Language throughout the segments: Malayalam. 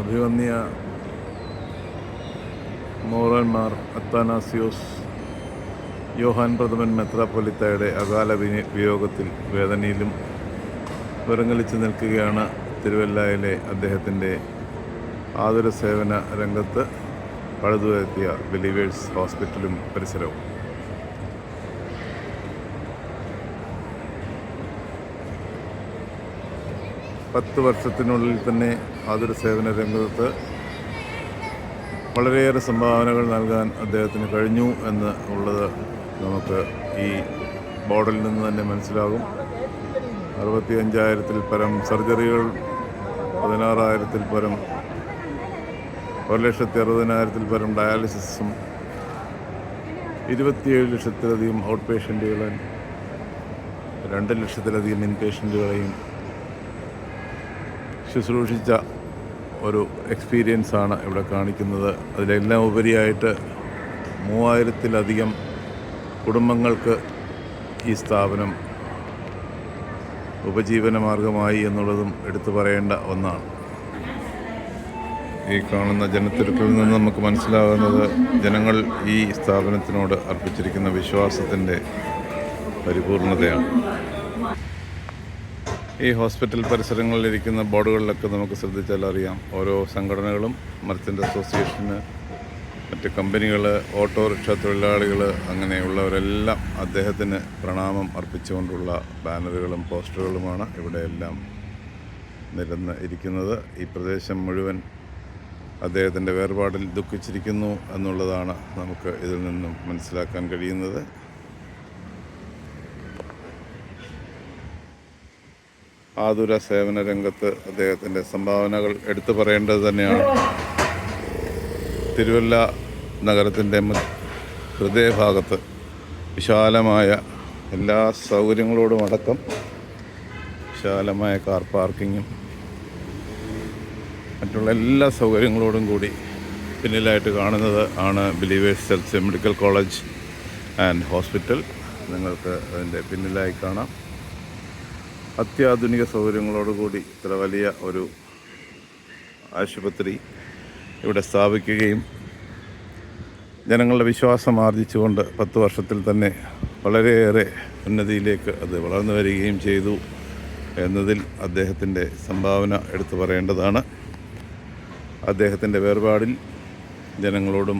അഭിവന്യ മോറന്മാർ അത്താനാസിയോസ് യോഹാൻ പ്രഥമൻ മെത്രാപ്പൊലിത്തയുടെ അകാല വിയോഗത്തിൽ വേദനയിലും വിറങ്ങലിച്ച് നിൽക്കുകയാണ് തിരുവല്ലായിലെ അദ്ദേഹത്തിന്റെ ആതുര സേവന രംഗത്ത് പഴുതുവരുത്തിയ ബിലീവേഴ്സ് ഹോസ്പിറ്റലും പരിസരവും. പത്ത് വർഷത്തിനുള്ളിൽ തന്നെ ആതുര സേവന രംഗത്ത് വളരെയേറെ സംഭാവനകൾ നൽകാൻ അദ്ദേഹത്തിന് കഴിഞ്ഞു എന്ന് ഉള്ളത് നമുക്ക് ഈ ബോർഡിൽ നിന്ന് തന്നെ മനസ്സിലാകും. അറുപത്തി അഞ്ചായിരത്തിൽ പരം സർജറികൾ പതിനാറായിരത്തിൽ പരം ഒരു ലക്ഷത്തി അറുപതിനായിരത്തിൽ പരം ഡയാലിസിസും ഇരുപത്തിയേഴ് ലക്ഷത്തിലധികം ഔട്ട് പേഷ്യന്റുകളും രണ്ട് ലക്ഷത്തിലധികം ഇൻ പേഷ്യന്റുകളെയും ശുശ്രൂഷിച്ച ഒരു എക്സ്പീരിയൻസാണ് ഇവിടെ കാണിക്കുന്നത്. അതിലെല്ലാം ഉപരിയായിട്ട് മൂവായിരത്തിലധികം കുടുംബങ്ങൾക്ക് ഈ സ്ഥാപനം ഉപജീവന മാർഗമായി എന്നുള്ളതും എടുത്തു പറയേണ്ട ഒന്നാണ്. ഈ കാണുന്ന ജനത്തിരക്കിൽ നിന്ന് നമുക്ക് മനസ്സിലാകുന്നത് ജനങ്ങൾ ഈ സ്ഥാപനത്തിനോട് അർപ്പിച്ചിരിക്കുന്ന വിശ്വാസത്തിന്റെ പരിപൂർണതയാണ്. ഈ ഹോസ്പിറ്റൽ പരിസരങ്ങളിലിരിക്കുന്ന ബോർഡുകളിലൊക്കെ നമുക്ക് ശ്രദ്ധിച്ചാൽ അറിയാം. ഓരോ സംഘടനകളും മർച്ചന്റ് അസോസിയേഷന് മറ്റ് കമ്പനികൾ ഓട്ടോറിക്ഷ തൊഴിലാളികൾ അങ്ങനെയുള്ളവരെല്ലാം അദ്ദേഹത്തിന് പ്രണാമം അർപ്പിച്ചുകൊണ്ടുള്ള ബാനറുകളും പോസ്റ്ററുകളുമാണ് ഇവിടെയെല്ലാം നിരന്ന് ഇരിക്കുന്നത്. ഈ പ്രദേശം മുഴുവൻ അദ്ദേഹത്തിന്റെ വേർപാടിൽ ദുഃഖിച്ചിരിക്കുന്നു എന്നുള്ളതാണ് നമുക്ക് ഇതിൽ നിന്നും മനസ്സിലാക്കാൻ കഴിയുന്നത്. ആതുര സേവന രംഗത്ത് അദ്ദേഹത്തിന്റെ സംഭാവനകൾ എടുത്തു പറയേണ്ടത് തന്നെയാണ്. തിരുവല്ല നഗരത്തിന്റെ ഹൃദയഭാഗത്ത് വിശാലമായ എല്ലാ സൗകര്യങ്ങളോടും അടക്കം വിശാലമായ കാർ പാർക്കിങ്ങും മറ്റുള്ള എല്ലാ സൗകര്യങ്ങളോടും കൂടി പിന്നിലായിട്ട് കാണുന്നത് ആണ് believers church medical college and hospital. നിങ്ങൾക്ക് അതിന്റെ പിന്നിലായി കാണാം. അത്യാധുനിക സൗകര്യങ്ങളോടുകൂടി ഇത്ര വലിയ ഒരു ആശുപത്രി ഇവിടെ സ്ഥാപിക്കുകയും ജനങ്ങളുടെ വിശ്വാസം ആർജിച്ചുകൊണ്ട് പത്ത് വർഷത്തിൽ തന്നെ വളരെയേറെ ഉന്നതിയിലേക്ക് അത് വളർന്നു വരികയും ചെയ്തു എന്നതിൽ അദ്ദേഹത്തിന്റെ സംഭാവന എടുത്തു പറയേണ്ടതാണ്. അദ്ദേഹത്തിന്റെ വേർപാടിൽ ജനങ്ങളോടും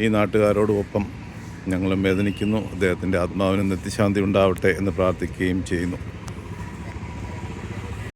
ഈ നാട്ടുകാരോടുമൊപ്പം ഞങ്ങളും വേദനിക്കുന്നു. അദ്ദേഹത്തിന്റെ ആത്മാവിന് നിത്യശാന്തി ഉണ്ടാവട്ടെ എന്ന് പ്രാർത്ഥിക്കുകയും ചെയ്യുന്നു.